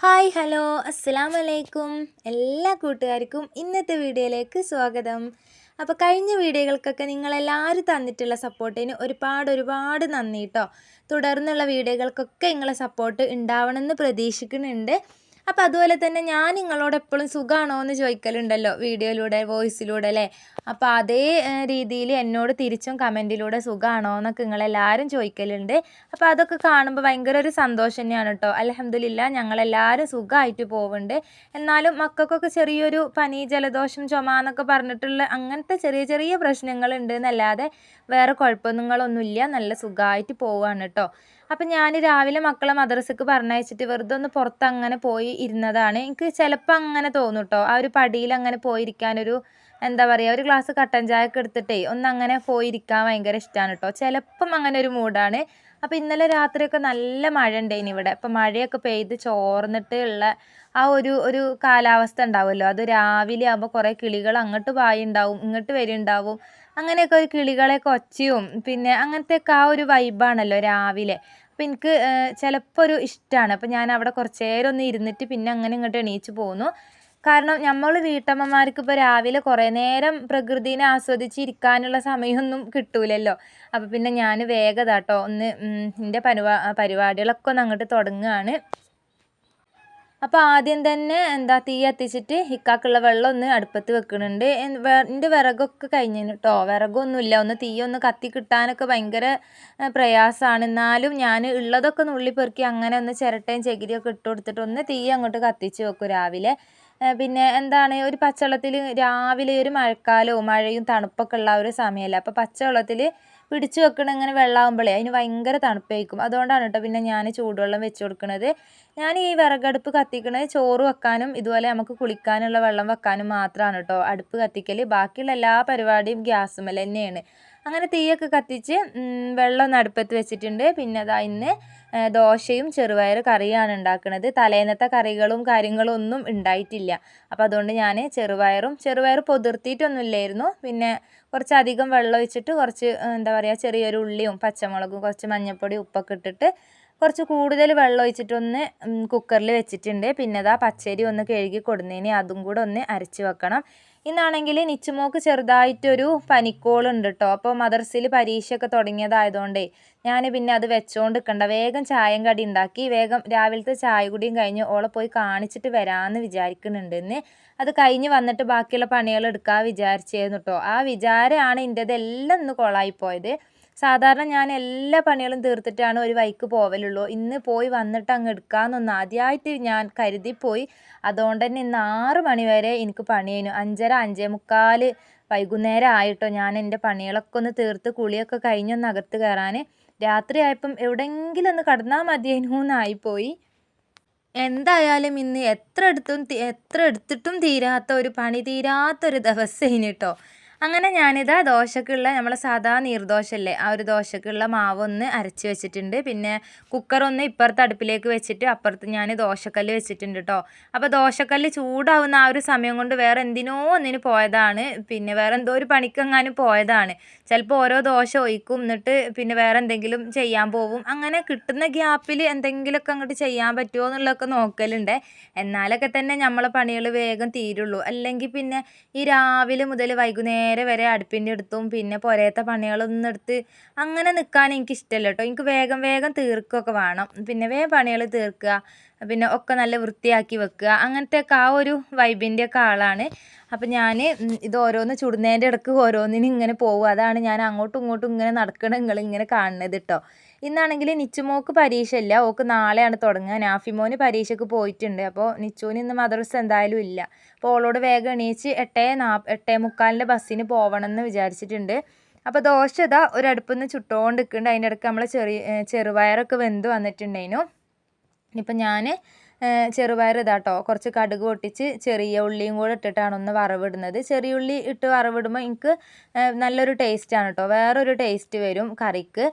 Hi hello. അസ്സലാം വലൈക്കും എല്ലാ കൂട്ടുകാർക്കും ഇന്നത്തെ വീഡിയോയിലേക്ക് സ്വാഗതം. അപ്പോൾ കഴിഞ്ഞ വീഡിയോകൾക്കൊക്കെ നിങ്ങളെല്ലാവരും തന്നിട്ടുള്ള സപ്പോർട്ടിന് ഒരുപാട് ഒരുപാട് നന്ദി കേട്ടോ തുടർന്നുള്ള വീഡിയോകൾക്കൊക്കെ നിങ്ങളെ സപ്പോർട്ട് ഉണ്ടാവണമെന്ന് പ്രതീക്ഷിക്കുന്നുണ്ട്. അപ്പോൾ അതുപോലെ തന്നെ ഞാൻ നിങ്ങളോട് എപ്പോഴും സുഖമാണോ എന്ന് ചോദിക്കലുണ്ടല്ലോ വീഡിയോയിലൂടെ വോയിസിലൂടെ അല്ലേ? അപ്പോൾ അതേ രീതിയിൽ എന്നോട് തിരിച്ചും കമന്റിലൂടെ സുഖമാണോ എന്നൊക്കെ നിങ്ങളെല്ലാവരും ചോദിക്കലുണ്ട്. അപ്പോൾ അതൊക്കെ കാണുമ്പോൾ ഭയങ്കര ഒരു സന്തോഷം തന്നെയാണ് കേട്ടോ അലഹമ്മദില്ല ഞങ്ങളെല്ലാവരും സുഖമായിട്ട് പോകുന്നുണ്ട് എന്നാലും മക്കൾക്കൊക്കെ ചെറിയൊരു പനി ജലദോഷം ചുമ എന്നൊക്കെ പറഞ്ഞിട്ടുള്ള അങ്ങനത്തെ ചെറിയ ചെറിയ പ്രശ്നങ്ങളുണ്ട് എന്നല്ലാതെ വേറെ കുഴപ്പങ്ങളൊന്നുമില്ല. നല്ല സുഖമായിട്ട് പോവുകയാണ് കേട്ടോ അപ്പം ഞാൻ രാവിലെ മക്കളെ മദ്രസക്ക് പറഞ്ഞയച്ചിട്ട് വെറുതെ ഒന്ന് പുറത്ത് അങ്ങനെ പോയി ഇരുന്നതാണ്. എനിക്ക് ചിലപ്പോൾ അങ്ങനെ തോന്നും കേട്ടോ ആ ഒരു പടിയിൽ അങ്ങനെ പോയിരിക്കാനൊരു എന്താ പറയുക ഒരു ഗ്ലാസ് കട്ടൻ ചായ ഒക്കെ എടുത്തിട്ടേ ഒന്ന് അങ്ങനെ പോയിരിക്കാൻ ഭയങ്കര ഇഷ്ടമാണ് കേട്ടോ ചിലപ്പം അങ്ങനെ ഒരു മൂഡാണ്. അപ്പോൾ ഇന്നലെ രാത്രിയൊക്കെ നല്ല മഴ ഉണ്ടായിന് ഇവിടെ. അപ്പം മഴയൊക്കെ പെയ്ത് ചോർന്നിട്ട് ഉള്ള ആ ഒരു ഒരു കാലാവസ്ഥ ഉണ്ടാവുമല്ലോ. അത് രാവിലെ ആകുമ്പോൾ കുറേ കിളികൾ അങ്ങോട്ട് പായുണ്ടാവും ഇങ്ങോട്ട് വരുന്നുണ്ടാവും അങ്ങനെയൊക്കെ ഒരു കിളികളെ കൊച്ചിയും പിന്നെ അങ്ങനത്തെയൊക്കെ ആ ഒരു വൈബാണല്ലോ രാവിലെ. അപ്പോൾ എനിക്ക് ചിലപ്പോൾ ഒരു ഇഷ്ടമാണ് അപ്പോൾ ഞാൻ അവിടെ കുറച്ച് നേരം ഒന്ന് ഇരുന്നിട്ട് പിന്നെ അങ്ങനെ ഇങ്ങോട്ട് എണീച്ച് പോന്നു. കാരണം നമ്മൾ വീട്ടമ്മമാർക്ക് ഇപ്പോൾ രാവിലെ കുറേ നേരം പ്രകൃതിനെ ആസ്വദിച്ചിരിക്കാനുള്ള സമയമൊന്നും കിട്ടൂലല്ലോ. അപ്പോൾ പിന്നെ ഞാൻ വേഗം കേട്ടോ ഒന്ന് എന്റെ പരിപാ പരിപാടികളൊക്കെ ഒന്ന് അങ്ങോട്ട് തുടങ്ങുകയാണ് അപ്പോൾ ആദ്യം തന്നെ എന്താ തീ കത്തിച്ചിട്ട് ഹിക്കാക്കുള്ള വെള്ളം ഒന്ന് അടുപ്പത്ത് വെക്കുന്നുണ്ട് എന്റെ വിറകൊക്കെ കഴിഞ്ഞു കേട്ടോ വിറകൊന്നുമില്ല ഒന്ന് തീ ഒന്ന് കത്തി കിട്ടാനൊക്കെ ഭയങ്കര പ്രയാസമാണ് എന്നാലും ഞാൻ ഉള്ളതൊക്കെ നുള്ളി പെറുക്കി അങ്ങനെ ഒന്ന് ചിരട്ടയും ചകിരിയൊക്കെ ഇട്ട് കൊടുത്തിട്ട് ഒന്ന് തീ അങ്ങോട്ട് കത്തിച്ച് വെക്കും രാവിലെ. പിന്നെ എന്താണ് ഒരു പച്ചവെള്ളത്തിൽ രാവിലെ ഒരു മഴക്കാലവും മഴയും തണുപ്പൊക്കെ ഉള്ള ഒരു സമയമല്ല അപ്പോൾ പച്ചവെള്ളത്തിൽ പിടിച്ച് വെക്കണ ഇങ്ങനെ വെള്ളമാകുമ്പോഴേ അതിന് ഭയങ്കര തണുപ്പായിരിക്കും. അതുകൊണ്ടാണ് കേട്ടോ പിന്നെ ഞാൻ ചൂടുവെള്ളം വെച്ച് കൊടുക്കുന്നത് ഞാൻ ഈ വിറകടുപ്പ് കത്തിക്കണത് ചോറ് വെക്കാനും ഇതുപോലെ നമുക്ക് കുളിക്കാനുള്ള വെള്ളം വെക്കാനും മാത്രമാണ് കേട്ടോ അടുപ്പ് കത്തിക്കൽ ബാക്കിയുള്ള എല്ലാ പരിപാടിയും ഗ്യാസുമേൽ തന്നെയാണ് അങ്ങനെ തീയൊക്കെ കത്തിച്ച് വെള്ളം അടുപ്പത്ത് വെച്ചിട്ടുണ്ട്. പിന്നെ അതാ ഇന്ന് ദോശയും ചെറുപയർ കറിയാണ് ഉണ്ടാക്കുന്നത് തലേന്നത്തെ കറികളും കാര്യങ്ങളും ഒന്നും ഉണ്ടായിട്ടില്ല. അപ്പോൾ അതുകൊണ്ട് ഞാൻ ചെറുപയറും ചെറുപയർ പൊതിർത്തിയിട്ടൊന്നുമില്ലായിരുന്നു. പിന്നെ കുറച്ചധികം വെള്ളം ഒഴിച്ചിട്ട് കുറച്ച് എന്താ പറയുക ചെറിയൊരു ഉള്ളിയും പച്ചമുളകും കുറച്ച് മഞ്ഞൾപ്പൊടി ഉപ്പൊക്കെ ഇട്ടിട്ട് കുറച്ച് കൂടുതൽ വെള്ളം ഒഴിച്ചിട്ടൊന്ന് കുക്കറിൽ വെച്ചിട്ടുണ്ട്. പിന്നെ അതാ പച്ചരി ഒന്ന് കഴുകി കൊടുന്നതിന് അതും കൂടെ ഒന്ന് അരച്ച് വെക്കണം. ഇന്നാണെങ്കിൽ നിച്ചുമോക്ക് ചെറുതായിട്ടൊരു പനിക്കോളുണ്ട് കേട്ടോ അപ്പോൾ മദർസിൽ പരീക്ഷയൊക്കെ തുടങ്ങിയതായതുകൊണ്ടേ ഞാൻ പിന്നെ അത് വെച്ചുകൊണ്ട് നിൽക്കണ്ട വേഗം ചായം കടി ഉണ്ടാക്കി വേഗം രാവിലത്തെ ചായ കുടിയും കഴിഞ്ഞ് ഓളെ പോയി കാണിച്ചിട്ട് വരാമെന്ന് വിചാരിക്കുന്നുണ്ട് ഇന്ന്. അത് കഴിഞ്ഞ് വന്നിട്ട് ബാക്കിയുള്ള പണികൾ എടുക്കാൻ വിചാരിച്ചേന്നു കേട്ടോ ആ വിചാരമാണ് എന്റെതെല്ലാം ഇന്ന് കൊളായിപ്പോയത് സാധാരണ ഞാൻ എല്ലാ പണികളും തീർത്തിട്ടാണ് ഒരു വൈക്ക് പോവലുള്ളൂ. ഇന്ന് പോയി വന്നിട്ട് അങ്ങ് എടുക്കാമെന്നൊന്ന് ആദ്യമായിട്ട് ഞാൻ കരുതിപ്പോയി അതുകൊണ്ട് തന്നെ ഇന്ന് ആറ് മണി വരെ എനിക്ക് പണി കഴിഞ്ഞു. അഞ്ചര അഞ്ചേ മുക്കാൽ വൈകുന്നേരം ആയിട്ടോ ഞാൻ എന്റെ പണികളൊക്കെ ഒന്ന് തീർത്ത് കുളിയൊക്കെ കഴിഞ്ഞൊന്ന് അകത്ത് കയറാൻ രാത്രി ആയപ്പം എവിടെയെങ്കിലും ഒന്ന് കടന്നാൽ മതിയേനു എന്നായിപ്പോയി എന്തായാലും ഇന്ന് എത്ര എടുത്തും എത്ര എടുത്തിട്ടും തീരാത്ത ഒരു പണി തീരാത്തൊരു ദിവസം കേട്ടോ അങ്ങനെ ഞാനിതാ ദോശക്കുള്ള നമ്മളെ സാധാ നീർദോശല്ലേ ആ ഒരു ദോശക്കുള്ള മാവൊന്ന് അരച്ച് വെച്ചിട്ടുണ്ട്. പിന്നെ കുക്കറൊന്ന് ഇപ്പുറത്ത് അടുപ്പിലേക്ക് വെച്ചിട്ട് അപ്പുറത്ത് ഞാൻ ദോശക്കല്ല് വെച്ചിട്ടുണ്ട് കേട്ടോ അപ്പോൾ ദോശക്കല്ല് ചൂടാവുന്ന ആ ഒരു സമയം കൊണ്ട് വേറെ എന്തിനോ ഒന്നിന് പോയതാണ്. പിന്നെ വേറെ എന്തോ ഒരു പണിക്കെങ്ങാനും പോയതാണ്. ചിലപ്പോൾ ഓരോ ദോശ ഒഴിക്കും എന്നിട്ട് പിന്നെ വേറെ എന്തെങ്കിലും ചെയ്യാൻ പോവും. അങ്ങനെ കിട്ടുന്ന ഗ്യാപ്പിൽ എന്തെങ്കിലുമൊക്കെ അങ്ങോട്ട് ചെയ്യാൻ പറ്റുമോ എന്നുള്ളതൊക്കെ നോക്കലുണ്ട്. എന്നാലൊക്കെ തന്നെ നമ്മളെ പണികൾ വേഗം തീരുള്ളൂ. അല്ലെങ്കിൽ പിന്നെ ഈ രാവിലെ മുതൽ വൈകുന്നേരം നേരെ വരെ അടുപ്പിന്റെ അടുത്തും പിന്നെ പുരയത്തെ പണികളൊന്നും എടുത്ത് അങ്ങനെ നിൽക്കാൻ എനിക്ക് ഇഷ്ടമല്ല കേട്ടോ. എനിക്ക് വേഗം വേഗം തീർക്കുകയൊക്കെ വേണം. പിന്നെ വേഗം പണികൾ തീർക്കുക പിന്നെ ഒക്കെ നല്ല വൃത്തിയാക്കി വെക്കുക അങ്ങനത്തെയൊക്കെ ആ ഒരു വൈബിന്റെ ഒക്കെ ആളാണ്. അപ്പം ഞാൻ ഇത് ഓരോന്ന് ചുടുന്നതിന്റെ ഇടയ്ക്ക് ഓരോന്നിനും ഇങ്ങനെ പോകും അതാണ് ഞാൻ അങ്ങോട്ടും ഇങ്ങോട്ടും ഇങ്ങനെ നടക്കണ നിങ്ങൾ ഇങ്ങനെ കാണുന്നത് കേട്ടോ. ഇന്നാണെങ്കിൽ നിച്ചുമോക്ക് പരീക്ഷ ഇല്ല ഓക്ക് നാളെയാണ് തുടങ്ങുക. നാഫിമോന് പരീക്ഷയ്ക്ക് പോയിട്ടുണ്ട്. അപ്പോൾ നിച്ചുവിന് ഇന്ന് മദ്രസ എന്തായാലും ഇല്ല. അപ്പോൾ ഓളോട് വേഗം എണീച്ച് എട്ടേ നാ എട്ടേ മുക്കാലിന്റെ ബസ്സിന് പോകണം എന്ന് വിചാരിച്ചിട്ടുണ്ട്. അപ്പോൾ ദോശ ഇതാ ഒരടുപ്പിൽ നിന്ന് ചുട്ടുകൊണ്ട് നിൽക്കുന്നുണ്ട് അതിന്റെ ഇടയ്ക്ക് നമ്മൾ ചെറിയ ചെറുപയറൊക്കെ വെന്ത് വന്നിട്ടുണ്ടായിരുന്നു. ഇപ്പം ഞാൻ ചെറുപയർ ഇതാട്ടോ. കുറച്ച് കടുക് പൊട്ടിച്ച് ചെറിയ ഉള്ളിയും കൂടെ ഇട്ടിട്ടാണ് ഒന്ന് വറവിടുന്നത്. ചെറിയ ഉള്ളി ഇട്ട് വറവിടുമ്പോൾ എനിക്ക് നല്ലൊരു ടേസ്റ്റാണ് കേട്ടോ വേറൊരു ടേസ്റ്റ് വരും കറിക്ക്.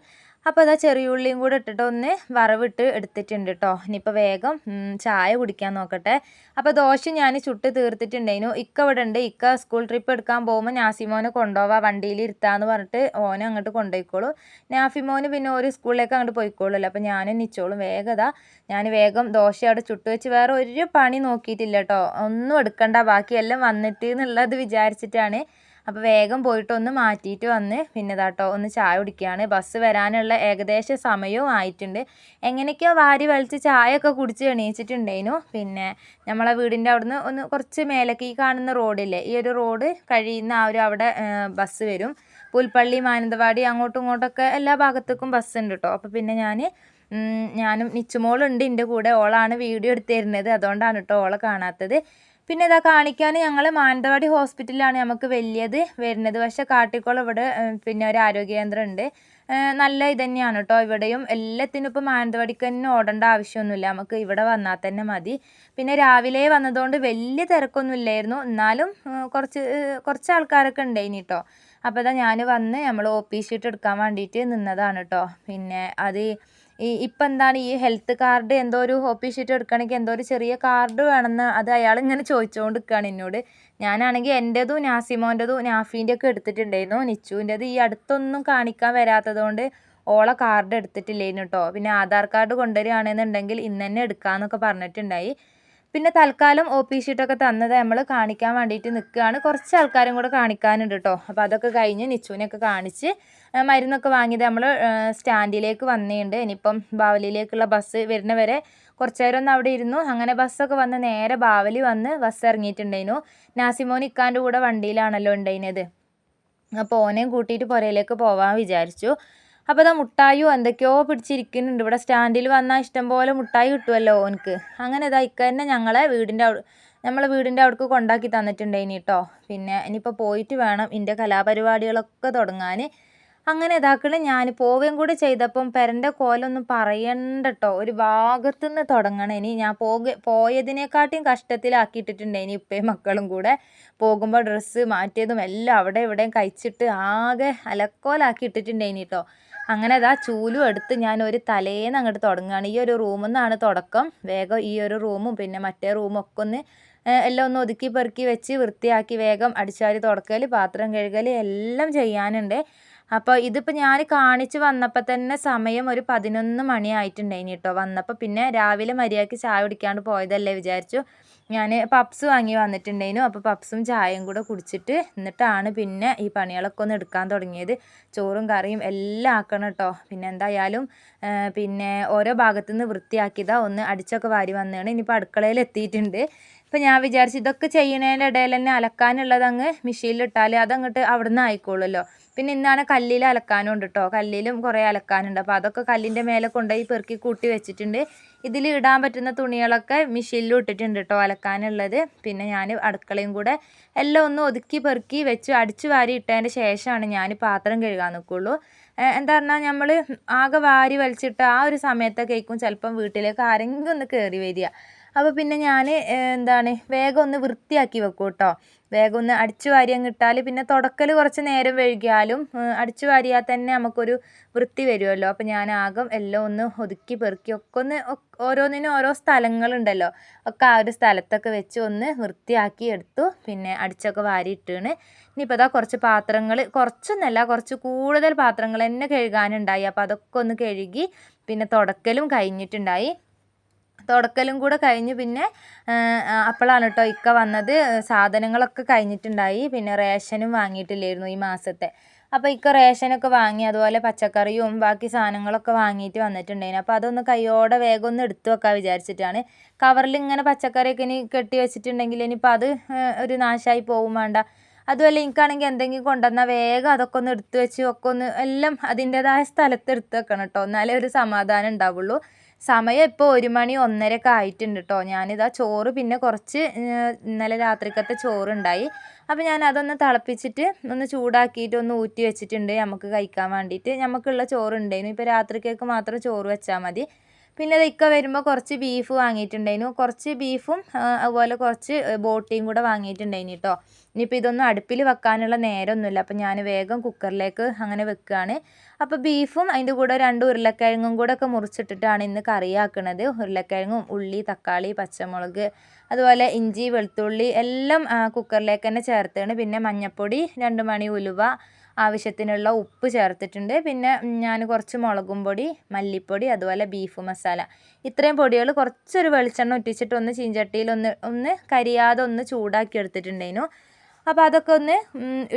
അപ്പോൾ അതാ ചെറിയ ഉള്ളിയും കൂടെ ഇട്ടിട്ട് ഒന്ന് വറവിട്ട് എടുത്തിട്ടുണ്ട് കേട്ടോ ഇനിയിപ്പോൾ വേഗം ചായ കുടിക്കാൻ നോക്കട്ടെ. അപ്പോൾ ദോശ ഞാൻ ചുട്ട് തീർത്തിട്ടുണ്ടായിരുന്നു. ഇക്ക ഇവിടെ ഉണ്ട്. ഇക്ക സ്കൂൾ ട്രിപ്പ് എടുക്കാൻ പോകുമ്പോൾ നാസിമോനെ കൊണ്ടുപോവാ വണ്ടിയിൽ ഇരുത്താന്ന് പറഞ്ഞിട്ട് ഓനെ അങ്ങോട്ട് കൊണ്ടുപോയിക്കോളൂ. നാഫിമോന് പിന്നെ ഒരു സ്കൂളിലേക്ക് അങ്ങോട്ട് പോയിക്കോളൂല്ലോ അപ്പോൾ ഞാനും നിച്ചോളും വേഗത ഞാൻ വേഗം ദോശ അവിടെ ചുട്ട് വെച്ച് വേറെ ഒരു പണി നോക്കിയിട്ടില്ല കേട്ടോ ഒന്നും എടുക്കണ്ട ബാക്കിയെല്ലാം വന്നിട്ട് എന്നുള്ളത് വിചാരിച്ചിട്ടാണ് അപ്പോൾ വേഗം പോയിട്ടൊന്ന് മാറ്റിയിട്ട് വന്ന് പിന്നെ ഇതാട്ടോ ഒന്ന് ചായ കുടിക്കുകയാണ് ബസ് വരാനുള്ള ഏകദേശ സമയവും ആയിട്ടുണ്ട്. എങ്ങനെയൊക്കെയോ വാരി വലിച്ച് ചായയൊക്കെ കുടിച്ച് എണീച്ചിട്ടുണ്ടേനു. പിന്നെ നമ്മളെ വീടിന്റെ അവിടുന്ന് ഒന്ന് കുറച്ച് മേലേക്ക് ഈ കാണുന്ന റോഡില്ലേ ഈ ഒരു റോഡ് കഴിയുന്ന ആ ഒരു അവിടെ ബസ് വരും. പുൽപ്പള്ളി മാനന്തവാടി അങ്ങോട്ടും ഇങ്ങോട്ടൊക്കെ എല്ലാ ഭാഗത്തേക്കും ബസ് ഉണ്ട് കേട്ടോ അപ്പോൾ പിന്നെ ഞാൻ ഞാനും നിച്ചുമോളുണ്ട് എന്റെ കൂടെ. ഓളാണ് വീഡിയോ എടുത്തിരുന്നത് അതുകൊണ്ടാണ് കേട്ടോ ഓളെ കാണാത്തത്. പിന്നെ ഇതാ കാണിക്കാൻ ഞങ്ങൾ മാനന്തവാടി ഹോസ്പിറ്റലിലാണ് നമുക്ക് വലിയത്. വരുന്നത് പക്ഷേ കാട്ടിക്കുളം ഇവിടെ പിന്നെ ഒരു ആരോഗ്യ കേന്ദ്രം ഉണ്ട് നല്ല ഇത് തന്നെയാണ് കേട്ടോ ഇവിടെയും. എല്ലാത്തിനും ഇപ്പോൾ മാനന്തവാടിക്ക് തന്നെ ഓടേണ്ട ആവശ്യമൊന്നുമില്ല. നമുക്ക് ഇവിടെ വന്നാൽ തന്നെ മതി. പിന്നെ രാവിലെ വന്നതുകൊണ്ട് വലിയ തിരക്കൊന്നും ഇല്ലായിരുന്നു എന്നാലും കുറച്ച് കുറച്ച് ആൾക്കാരൊക്കെ ഉണ്ടായിനി കേട്ടോ. അപ്പോൾ ഇതാ ഞാൻ വന്ന് നമ്മൾ ഒ പി ഷീറ്റ് എടുക്കാൻ വേണ്ടിയിട്ട് നിന്നതാണ് കേട്ടോ. പിന്നെ അത് ഈ ഇപ്പം എന്താണ് ഈ ഹെൽത്ത് കാർഡ് എന്തോ ഒരു ഷീറ്റ് എടുക്കണമെങ്കിൽ എന്തോ ഒരു ചെറിയ കാർഡ് വേണമെന്ന് അത് അയാൾ ഇങ്ങനെ ചോദിച്ചുകൊണ്ട് നിൽക്കുകയാണ് എന്നോട്. ഞാനാണെങ്കിൽ എന്റെതും നാസിമോന്റെതും നാഫീന്റെ ഒക്കെ എടുത്തിട്ടുണ്ടായിരുന്നു. നിച്ചുവിന്റെത് ഈ അടുത്തൊന്നും കാണിക്കാൻ വരാത്തത് കൊണ്ട് ഓളെ കാർഡ് എടുത്തിട്ടില്ലായിരുന്നു കേട്ടോ. പിന്നെ ആധാർ കാർഡ് കൊണ്ടുവരികയാണെന്നുണ്ടെങ്കിൽ ഇന്ന് തന്നെ എടുക്കാമെന്നൊക്കെ പറഞ്ഞിട്ടുണ്ടായി. പിന്നെ തൽക്കാലം ഒ പി ഷീറ്റൊക്കെ തന്നത് നമ്മൾ കാണിക്കാൻ വേണ്ടിയിട്ട് നിൽക്കുകയാണ് കുറച്ച് ആൾക്കാരും കൂടെ കാണിക്കാനുണ്ട് കേട്ടോ അപ്പോൾ അതൊക്കെ കഴിഞ്ഞ് നിച്ചുവിനെയൊക്കെ കാണിച്ച് മരുന്നൊക്കെ വാങ്ങിയത് നമ്മൾ സ്റ്റാൻഡിലേക്ക് വന്നിട്ടുണ്ട്. ഇനിയിപ്പം ബാവലിയിലേക്കുള്ള ബസ് വരുന്ന വരെ കുറച്ച് നേരം ഒന്ന് അവിടെ ഇരുന്നു. അങ്ങനെ ബസ്സൊക്കെ വന്ന് നേരെ ബാവലി വന്ന് ബസ് ഇറങ്ങിയിട്ടുണ്ടായിരുന്നു. നാസിമോൻ ഇക്കാന്റെ കൂടെ വണ്ടിയിലാണല്ലോ ഉണ്ടായിരുന്നത്. അപ്പോൾ ഓനെയും കൂട്ടിയിട്ട് പുരയിലേക്ക് പോകാൻ വിചാരിച്ചു. അപ്പോൾ ഇതാ മുട്ടായോ എന്തൊക്കെയോ പിടിച്ചിരിക്കുന്നുണ്ട്. ഇവിടെ സ്റ്റാൻഡിൽ വന്നാൽ ഇഷ്ടംപോലെ മുട്ടായി കിട്ടുമല്ലോ ഓനക്ക് അങ്ങനെ ഇതാ ഇക്ക തന്നെ ഞങ്ങളെ വീടിന്റെ നമ്മളെ വീടിന്റെ അവിടേക്ക് കൊണ്ടാക്കി തന്നിട്ടുണ്ടായിനി കേട്ടോ പിന്നെ ഇനിയിപ്പോൾ പോയിട്ട് വേണം എന്റെ കലാപരിപാടികളൊക്കെ തുടങ്ങാൻ. അങ്ങനെ ഇതാക്കണ ഞാൻ പോവുകയും കൂടി ചെയ്തപ്പം പെരന്റെ കോലൊന്നും പറയണ്ടട്ടോ. ഒരു ഭാഗത്തു നിന്ന് തുടങ്ങണം ഇനി. ഞാൻ പോക പോയതിനെക്കാട്ടിയും കഷ്ടത്തിലാക്കിയിട്ടിട്ടുണ്ട് ഇനി ഉപ്പയും മക്കളും കൂടെ. പോകുമ്പോൾ ഡ്രസ്സ് മാറ്റിയതും എല്ലാം അവിടെ ഇവിടെയും കഴിച്ചിട്ട് ആകെ അലക്കോലാക്കി ഇട്ടിട്ടുണ്ടായിനി കേട്ടോ അങ്ങനെ അതാ ചൂലും എടുത്ത് ഞാൻ ഒരു തലേന്ന് അങ്ങോട്ട് തുടങ്ങുകയാണ് ഈ ഒരു റൂമിൽ നിന്നാണ് തുടക്കം. വേഗം ഈ ഒരു റൂമും പിന്നെ മറ്റേ റൂമും ഒക്കെ ഒന്ന് എല്ലാം ഒന്ന് ഒതുക്കി പെറുക്കി വെച്ച് വൃത്തിയാക്കി വേഗം അടിച്ചാരി തുടക്കൽ പാത്രം കഴുകൽ എല്ലാം ചെയ്യാനുണ്ട്. അപ്പോൾ ഇതിപ്പോൾ ഞാൻ കാണിച്ച് വന്നപ്പോൾ തന്നെ സമയം ഒരു പതിനൊന്ന് മണി ആയിട്ടുണ്ടായിന് കേട്ടോ വന്നപ്പോൾ പിന്നെ രാവിലെ മര്യാദയ്ക്ക് ചായ കുടിക്കാണ്ട് പോയതല്ലേ വിചാരിച്ചു. ഞാൻ പപ്സ് വാങ്ങി വന്നിട്ടുണ്ടായിരുന്നു അപ്പോൾ പപ്സും ചായയും കൂടെ കുടിച്ചിട്ട് എന്നിട്ടാണ് പിന്നെ ഈ പണികളൊക്കെ ഒന്ന് എടുക്കാൻ തുടങ്ങിയത്. ചോറും കറിയും എല്ലാം ആക്കണം കേട്ടോ പിന്നെ എന്തായാലും പിന്നെ ഓരോ ഭാഗത്തുനിന്ന് വൃത്തിയാക്കിയതാ. ഒന്ന് അടിച്ചൊക്കെ വാരി വന്നതാണ്. ഇനിയിപ്പോൾ അടുക്കളയിൽ എത്തിയിട്ടുണ്ട്. ഇപ്പം ഞാൻ വിചാരിച്ചു ഇതൊക്കെ ചെയ്യുന്നതിന്റെ ഇടയിൽ തന്നെ അലക്കാനുള്ളത് അങ്ങ് മെഷീനിലിട്ടാൽ അതങ്ങോട്ട് അവിടെ നിന്ന് ആയിക്കോളുമല്ലോ. പിന്നെ ഇന്നാണ് കല്ലിൽ അലക്കാനും ഉണ്ട് കേട്ടോ കല്ലിലും കുറേ അലക്കാനുണ്ട്. അപ്പോൾ അതൊക്കെ കല്ലിന്റെ മേലെ കൊണ്ടുപോയി പെറുക്കി കൂട്ടി വെച്ചിട്ടുണ്ട്. ഇതിൽ ഇടാൻ പറ്റുന്ന തുണികളൊക്കെ മെഷീനിലും ഇട്ടിട്ടുണ്ട് കേട്ടോ അലക്കാനുള്ളത്. പിന്നെ ഞാൻ അടുക്കളയും കൂടെ എല്ലാം ഒന്ന് ഒതുക്കി പെറുക്കി വെച്ച്. അടിച്ചു വാരി ഇട്ടതിന്റെ ശേഷമാണ് ഞാൻ പാത്രം കഴുകാൻ നിൽക്കുള്ളൂ എന്താ പറഞ്ഞാൽ നമ്മൾ ആകെ വാരി വലിച്ചിട്ട് ആ ഒരു സമയത്തൊക്കെ ആയിരിക്കും ചിലപ്പം വീട്ടിലേക്ക് ആരെങ്കിലും ഒന്ന് കയറി വരിക. അപ്പോൾ പിന്നെ ഞാൻ എന്താണ് വേഗം ഒന്ന് വൃത്തിയാക്കി വെക്കും കേട്ടോ വേഗം ഒന്ന് അടിച്ചു വാരി കിട്ടാൽ പിന്നെ തുടക്കൽ കുറച്ച് നേരം വൈകിയാലും അടിച്ചു വാരിയാൽ തന്നെ നമുക്കൊരു വൃത്തി വരുമല്ലോ അപ്പോൾ ഞാൻ ആകും എല്ലാം ഒന്ന് ഒതുക്കി പെറുക്കി ഒക്കെ ഒന്ന് ഓരോന്നിനും ഓരോ സ്ഥലങ്ങളുണ്ടല്ലോ. ഒക്കെ ആ ഒരു സ്ഥലത്തൊക്കെ വെച്ച് ഒന്ന് വൃത്തിയാക്കി എടുത്തു. പിന്നെ അടിച്ചൊക്കെ വാരി ഇട്ടാണ്. ഇനിയിപ്പോൾ അതാ കുറച്ച് പാത്രങ്ങൾ കുറച്ചൊന്നല്ല കുറച്ച് കൂടുതൽ പാത്രങ്ങൾ തന്നെ കഴുകാനുണ്ടായി. അപ്പോൾ അതൊക്കെ ഒന്ന് കഴുകി പിന്നെ തുടക്കലും കഴിഞ്ഞിട്ടുണ്ടായി. തുടക്കലും കൂടെ കഴിഞ്ഞ്. പിന്നെ അപ്പോഴാണ് കേട്ടോ ഇക്ക വന്നത്. സാധനങ്ങളൊക്കെ കഴിഞ്ഞിട്ടുണ്ടായി. പിന്നെ റേഷനും വാങ്ങിയിട്ടില്ലായിരുന്നു ഈ മാസത്തെ. അപ്പോൾ ഇക്ക റേഷനൊക്കെ വാങ്ങി അതുപോലെ പച്ചക്കറിയും ബാക്കി സാധനങ്ങളൊക്കെ വാങ്ങിയിട്ട് വന്നിട്ടുണ്ടായിരുന്നു. അപ്പോൾ അതൊന്ന് കൈയോടെ വേഗം ഒന്ന് എടുത്തു വെക്കാൻ വിചാരിച്ചിട്ടാണ്. കവറിൽ ഇങ്ങനെ പച്ചക്കറിയൊക്കെ ഇനി കെട്ടി വെച്ചിട്ടുണ്ടെങ്കിൽ ഇനിയിപ്പോൾ അത് ഒരു നാശമായി പോകും വേണ്ട. അതുമല്ല എനിക്കാണെങ്കിൽ എന്തെങ്കിലും കൊണ്ടുവന്നാൽ വേഗം അതൊക്കെ ഒന്ന് എടുത്തു വെച്ച് ഒക്കെ ഒന്ന് എല്ലാം അതിന്റേതായ സ്ഥലത്ത് എടുത്ത് വെക്കണം കേട്ടോ എന്നാലേ ഒരു സമാധാനം ഉണ്ടാവുള്ളൂ. സമയം ഇപ്പോൾ ഒരു മണി ഒന്നരയൊക്കെ ആയിട്ടുണ്ട് കേട്ടോ ഞാനിതാ ചോറ് പിന്നെ കുറച്ച് ഇന്നലെ രാത്രിക്കത്തെ ചോറുണ്ടായി. അപ്പോൾ ഞാൻ അതൊന്ന് തിളപ്പിച്ചിട്ട് ഒന്ന് ചൂടാക്കിയിട്ട് ഒന്ന് ഊറ്റി വെച്ചിട്ടുണ്ട് നമുക്ക് കഴിക്കാൻ വേണ്ടിയിട്ട്. നമുക്കുള്ള ചോറുണ്ടായിരുന്നു. ഇപ്പോൾ രാത്രിക്കേക്ക് മാത്രം ചോറ് വെച്ചാൽ മതി. പിന്നെ ഇക്ക വരുമ്പോൾ കുറച്ച് ബീഫ് വാങ്ങിയിട്ടുണ്ടായിരുന്നു. കുറച്ച് ബീഫും അതുപോലെ കുറച്ച് ബോട്ടിയും കൂടെ വാങ്ങിയിട്ടുണ്ടായിരുന്നു കേട്ടോ ഇനിയിപ്പോൾ ഇതൊന്നും അടുപ്പിൽ വെക്കാനുള്ള നേരമൊന്നുമില്ല. അപ്പോൾ ഞാൻ വേഗം കുക്കറിലേക്ക് അങ്ങനെ വെക്കുകയാണ്. അപ്പോൾ ബീഫും അതിന്റെ കൂടെ രണ്ട് ഉരുളക്കിഴങ്ങും കൂടെ ഒക്കെ മുറിച്ചിട്ടിട്ടാണ് ഇന്ന് കറിയാക്കുന്നത് ഉരുളക്കിഴങ്ങും ഉള്ളി തക്കാളി പച്ചമുളക് അതുപോലെ ഇഞ്ചി വെളുത്തുള്ളി എല്ലാം കുക്കറിലേക്ക് തന്നെ ചേർത്താണ് പിന്നെ മഞ്ഞൾപ്പൊടി രണ്ട് മണി ഉലുവ ആവശ്യത്തിനുള്ള ഉപ്പ് ചേർത്തിട്ടുണ്ട്. പിന്നെ ഞാൻ കുറച്ച് മുളകും പൊടി മല്ലിപ്പൊടി അതുപോലെ ബീഫ് മസാല. ഇത്രയും പൊടികൾ കുറച്ചൊരു വെളിച്ചെണ്ണ ഒറ്റിച്ചിട്ട് ഒന്ന് ചീഞ്ചട്ടിയിൽ ഒന്ന് ഒന്ന് കരിയാതെ ഒന്ന് ചൂടാക്കി എടുത്തിട്ടുണ്ടായിരുന്നു. അപ്പോൾ അതൊക്കെ ഒന്ന്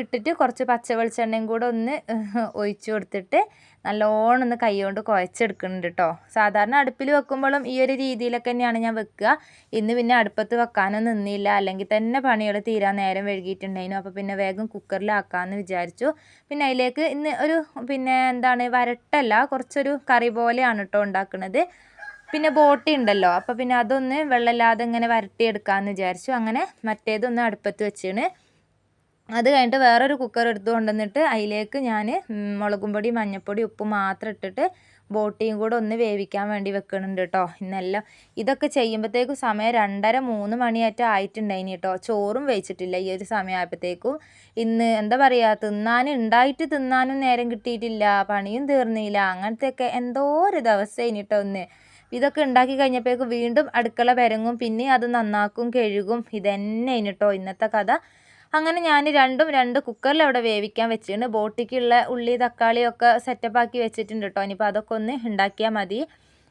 ഇട്ടിട്ട് കുറച്ച് പച്ച വെളിച്ചെണ്ണയും കൂടെ ഒന്ന് ഒഴിച്ച് കൊടുത്തിട്ട് നല്ലോണം ഒന്ന് കൈകൊണ്ട് കുഴച്ചെടുക്കുന്നുണ്ട് കേട്ടോ സാധാരണ അടുപ്പിൽ വെക്കുമ്പോഴും ഈ ഒരു രീതിയിലൊക്കെ തന്നെയാണ് ഞാൻ വെക്കുക. ഇന്ന് പിന്നെ അടുപ്പത്ത് വെക്കാനും നിന്നില്ല. അല്ലെങ്കിൽ തന്നെ പണികൾ തീരാൻ നേരം വൈകിയിട്ടുണ്ടായിരുന്നു. അപ്പോൾ പിന്നെ വേഗം കുക്കറിലാക്കാമെന്ന് വിചാരിച്ചു. പിന്നെ അതിലേക്ക് ഇന്ന് ഒരു പിന്നെ എന്താണ് വരട്ടല്ല കുറച്ചൊരു കറി പോലെയാണ് കേട്ടോ ഉണ്ടാക്കുന്നത്. പിന്നെ ബോട്ടി ഉണ്ടല്ലോ. അപ്പോൾ പിന്നെ അതൊന്ന് വെള്ളമില്ലാതെ ഇങ്ങനെ വരട്ടിയെടുക്കാമെന്ന് വിചാരിച്ചു. അങ്ങനെ മറ്റേതൊന്ന് അടുപ്പത്ത് വെച്ചാണ്. അത് കഴിഞ്ഞിട്ട് വേറൊരു കുക്കർ എടുത്ത് കൊണ്ടുവന്നിട്ട് അതിലേക്ക് ഞാൻ മുളകും പൊടി മഞ്ഞൾപ്പൊടി ഉപ്പ് മാത്രം ഇട്ടിട്ട് ബോട്ടിയും കൂടെ ഒന്ന് വേവിക്കാൻ വേണ്ടി വെക്കുന്നുണ്ട് കേട്ടോ ഇന്നെല്ലാം ഇതൊക്കെ ചെയ്യുമ്പോഴത്തേക്കും സമയം രണ്ടര മൂന്ന് മണിയായിട്ട് ആയിട്ടുണ്ടായിനി കേട്ടോ ചോറും വെച്ചിട്ടില്ല ഈ ഒരു സമയമായപ്പോഴത്തേക്കും ഇന്ന് എന്താ പറയുക തിന്നാൻ ഉണ്ടായിട്ട് തിന്നാനും നേരം കിട്ടിയിട്ടില്ല പണിയും തീർന്നില്ല അങ്ങനത്തെയൊക്കെ എന്തോ ഒരു ദിവസം കേട്ടോ ഒന്ന് ഇതൊക്കെ ഉണ്ടാക്കി കഴിഞ്ഞപ്പോഴേക്കും വീണ്ടും അടുക്കള പെരങ്ങും പിന്നെ അത് നന്നാക്കും കഴുകും ഇതന്നെ കേട്ടോ ഇന്നത്തെ കഥ. അങ്ങനെ ഞാൻ രണ്ടും രണ്ട് കുക്കറിൽ അവിടെ വേവിക്കാൻ വെച്ചിട്ടുണ്ട്. ബോട്ടിക്കുള്ള ഉള്ളി തക്കാളിയൊക്കെ സെറ്റപ്പാക്കി വെച്ചിട്ടുണ്ട് കേട്ടോ ഇനിയിപ്പോൾ അതൊക്കെ ഒന്ന് ഉണ്ടാക്കിയാൽ മതി.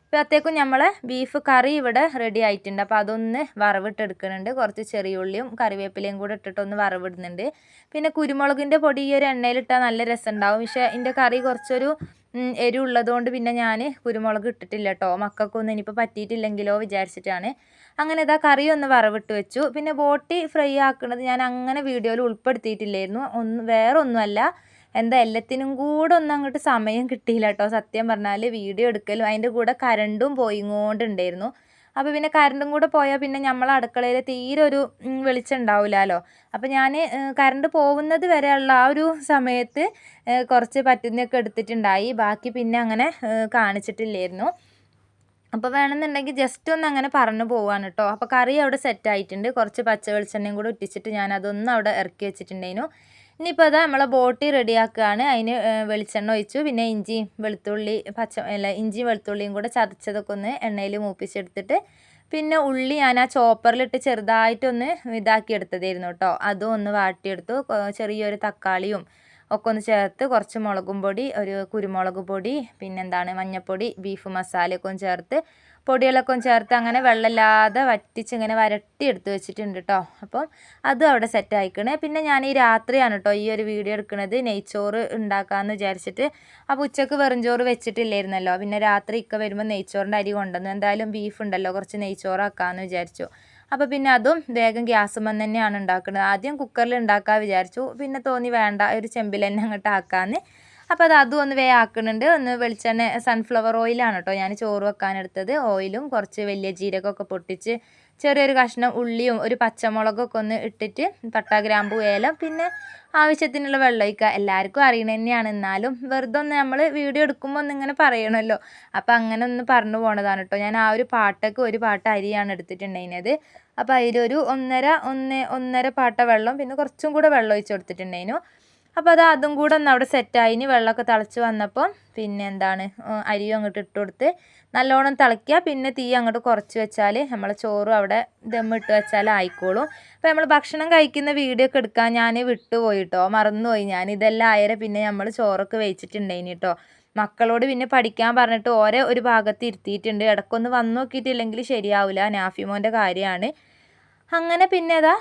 അപ്പോഴത്തേക്കും നമ്മൾ ബീഫ് കറി ഇവിടെ റെഡി ആയിട്ടുണ്ട്. അപ്പോൾ അതൊന്ന് വറവിട്ടെടുക്കുന്നുണ്ട് കുറച്ച് ചെറിയ ഉള്ളിയും കറിവേപ്പിലയും കൂടെ ഇട്ടിട്ടൊന്ന് വറവിടുന്നുണ്ട്. പിന്നെ കുരുമുളകിന്റെ പൊടി ഈ ഒരു എണ്ണയിലിട്ടാൽ നല്ല രസമുണ്ടാവും പക്ഷേ ഇതിന്റെ കറി കുറച്ചൊരു എരിവുള്ളതുകൊണ്ട് പിന്നെ ഞാൻ കുരുമുളക് ഇട്ടിട്ടില്ല കേട്ടോ മക്കൾക്കൊന്നും ഇനിയിപ്പോൾ പറ്റിയിട്ടില്ലെങ്കിലോ വിചാരിച്ചിട്ടാണ്. അങ്ങനെ ഇതാ കറി ഒന്ന് വറവിട്ട് വെച്ചു. പിന്നെ ബോട്ടി ഫ്രൈ ആക്കുന്നത് ഞാൻ അങ്ങനെ വീഡിയോയിൽ ഉൾപ്പെടുത്തിയിട്ടില്ലായിരുന്നു. ഒന്ന് വേറെ ഒന്നുമല്ല എന്താ എല്ലാത്തിനും കൂടെ ഒന്നും അങ്ങോട്ട് സമയം കിട്ടിയില്ല കേട്ടോ സത്യം പറഞ്ഞാൽ വീഡിയോ എടുക്കലും അതിന്റെ കൂടെ കരണ്ടും പോയിങ്ങോണ്ടുണ്ടായിരുന്നു. അപ്പോൾ പിന്നെ കറണ്ടും കൂടെ പോയാൽ പിന്നെ നമ്മൾ അടുക്കളയിൽ തീരെ ഒരു വെളിച്ചം ഉണ്ടാവില്ലല്ലോ അപ്പോൾ ഞാൻ കറണ്ട് പോകുന്നത് വരെയുള്ള ആ ഒരു സമയത്ത് കുറച്ച് പറ്റുന്നതൊക്കെ എടുത്തിട്ടുണ്ടായി. ബാക്കി പിന്നെ അങ്ങനെ കാണിച്ചിട്ടില്ലായിരുന്നു. അപ്പോൾ വേണമെന്നുണ്ടെങ്കിൽ ജസ്റ്റ് ഒന്ന് അങ്ങനെ പറഞ്ഞു പോവാണ് കേട്ടോ അപ്പോൾ കറി അവിടെ സെറ്റ് ആയിട്ടുണ്ട്. കുറച്ച് പച്ച വെളിച്ചെണ്ണയും കൂടെ ഉറ്റിച്ചിട്ട് ഞാൻ അതൊന്നും അവിടെ ഇറക്കി വെച്ചിട്ടുണ്ടായിരുന്നു. ഇനിയിപ്പോൾ അതാ നമ്മളെ ബോട്ടി റെഡിയാക്കുകയാണ് അതിന് വെളിച്ചെണ്ണ ഒഴിച്ചു. പിന്നെ ഇഞ്ചി വെളുത്തുള്ളി പച്ച അല്ല ഇഞ്ചി വെളുത്തുള്ളിയും കൂടെ ചതച്ചതൊക്കെ ഒന്ന് എണ്ണയിൽ മൂപ്പിച്ചെടുത്തിട്ട് പിന്നെ ഉള്ളി ഞാൻ ആ ചോപ്പറിലിട്ട് ചെറുതായിട്ടൊന്ന് ഇതാക്കി എടുത്തതായിരുന്നു കേട്ടോ. അതും ഒന്ന് വാട്ടിയെടുത്തു. ചെറിയൊരു തക്കാളിയും ഒക്കെ ഒന്ന് ചേർത്ത് കുറച്ച് മുളകും പൊടി ഒരു കുരുമുളക് പൊടി പിന്നെന്താണ് മഞ്ഞൾപ്പൊടി ബീഫ് മസാലയൊക്കെ ഒന്ന് ചേർത്ത് പൊടികളൊക്കെ ചേർത്ത് അങ്ങനെ വെള്ളമില്ലാതെ വറ്റിച്ച് ഇങ്ങനെ വരട്ടി എടുത്ത് വെച്ചിട്ടുണ്ട് കേട്ടോ അപ്പം അതും അവിടെ സെറ്റ് ആയിക്കണേ. പിന്നെ ഞാൻ ഈ രാത്രിയാണ് കേട്ടോ ഈ ഒരു വീഡിയോ എടുക്കുന്നത് നെയ്ച്ചോറ് ഉണ്ടാക്കാമെന്ന് വിചാരിച്ചിട്ട്. അപ്പോൾ ഉച്ചയ്ക്ക് വെറും ചോറ് വെച്ചിട്ടില്ലായിരുന്നല്ലോ. പിന്നെ രാത്രി ഇക്ക വരുമ്പോൾ നെയ്ച്ചോറിന്റെ അരി കൊണ്ടുവന്നു. എന്തായാലും ബീഫ് ഉണ്ടല്ലോ. കുറച്ച് നെയ്ച്ചോറാക്കാമെന്ന് വിചാരിച്ചു. അപ്പോൾ പിന്നെ അതും വേഗം ഗ്യാസുമ്മ തന്നെയാണ് ഉണ്ടാക്കുന്നത് ആദ്യം കുക്കറിൽ ഉണ്ടാക്കാൻ വിചാരിച്ചു. പിന്നെ തോന്നി വേണ്ട ഒരു ചെമ്പിൽ തന്നെ അങ്ങോട്ട് ആക്കാമെന്ന് അപ്പോൾ അത് അതും ഒന്ന് വേ ആക്കുന്നുണ്ട്. ഒന്ന് വെളിച്ചെണ്ണ സൺഫ്ലവർ ഓയിലാണ് കേട്ടോ ഞാൻ ചോറ് വെക്കാനെടുത്തത്. ഓയിലും കുറച്ച് വലിയ ജീരകമൊക്കെ പൊട്ടിച്ച് ചെറിയൊരു കഷ്ണം ഉള്ളിയും ഒരു പച്ചമുളകൊക്കെ ഒന്ന് ഇട്ടിട്ട് പട്ട ഗ്രാമ്പു ഏലം പിന്നെ ആവശ്യത്തിനുള്ള വെള്ളം ഒഴിക്കുക. എല്ലാവർക്കും അറിയണ തന്നെയാണ്. എന്നാലും വെറുതെ ഒന്ന് നമ്മൾ വീഡിയോ എടുക്കുമ്പോൾ ഒന്ന് ഇങ്ങനെ പറയണമല്ലോ അപ്പോൾ അങ്ങനെ ഒന്ന് പറഞ്ഞു പോണതാണ് കേട്ടോ ഞാൻ ആ ഒരു പാട്ടൊക്കെ ഒരു പാട്ട് അരിയാണ് എടുത്തിട്ടുണ്ടായിരുന്നത്. അപ്പോൾ അതിലൊരു ഒന്നര ഒന്ന് ഒന്നര പാട്ട വെള്ളം പിന്നെ കുറച്ചും കൂടെ വെള്ളം ഒഴിച്ച് കൊടുത്തിട്ടുണ്ടായിരുന്നു. അപ്പോൾ അത് അതും കൂടെ ഒന്ന് അവിടെ സെറ്റായി. ഇനി വെള്ളമൊക്കെ തിളച്ച് വന്നപ്പം പിന്നെ എന്താണ് അരിയും അങ്ങോട്ട് ഇട്ട് കൊടുത്ത് നല്ലോണം തിളയ്ക്കുക. പിന്നെ തീ അങ്ങോട്ട് കുറച്ച് വെച്ചാൽ നമ്മൾ ചോറും അവിടെ ദമ്മിട്ട് വെച്ചാൽ ആയിക്കോളും. അപ്പോൾ നമ്മൾ ഭക്ഷണം കഴിക്കുന്ന വീഡിയോ ഒക്കെ എടുക്കാൻ ഞാൻ വിട്ടുപോയി കേട്ടോ മറന്നുപോയി ഞാൻ ഇതെല്ലാം ആയരെ പിന്നെ നമ്മൾ ചോറൊക്കെ വെച്ചിട്ടുണ്ടായിനി കേട്ടോ മക്കളോട് പിന്നെ പഠിക്കാൻ പറഞ്ഞിട്ട് ഓരോ ഒരു ഭാഗത്ത് ഇരുത്തിയിട്ടുണ്ട്. ഇടയ്ക്കൊന്ന് വന്നു നോക്കിയിട്ടില്ലെങ്കിൽ ശരിയാവില്ല നാഫിമോന്റെ കാര്യമാണ്. അങ്ങനെ പിന്നെ അതാ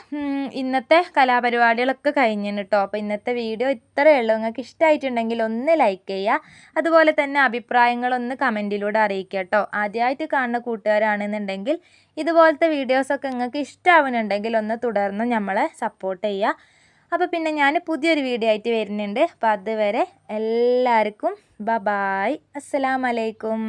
ഇന്നത്തെ കലാപരിപാടികളൊക്കെ കഴിഞ്ഞു കേട്ടോ അപ്പോൾ ഇന്നത്തെ വീഡിയോ ഇത്രയേ ഉള്ളൂ നിങ്ങൾക്ക് ഇഷ്ടമായിട്ടുണ്ടെങ്കിൽ ഒന്ന് ലൈക്ക് ചെയ്യുക. അതുപോലെ തന്നെ അഭിപ്രായങ്ങളൊന്ന് കമന്റിലൂടെ അറിയിക്കുക കേട്ടോ ആദ്യമായിട്ട് കാണുന്ന കൂട്ടുകാരാണെന്നുണ്ടെങ്കിൽ ഇതുപോലത്തെ വീഡിയോസൊക്കെ നിങ്ങൾക്ക് ഇഷ്ടമാവുന്നുണ്ടെങ്കിൽ ഒന്ന് തുടർന്ന് നമ്മളെ സപ്പോർട്ട് ചെയ്യുക. അപ്പോൾ പിന്നെ ഞാൻ പുതിയൊരു വീഡിയോ ആയിട്ട് വരുന്നുണ്ട്. അപ്പോൾ അതുവരെ എല്ലാവർക്കും ബ ബായ് അസ്സലാമലൈക്കും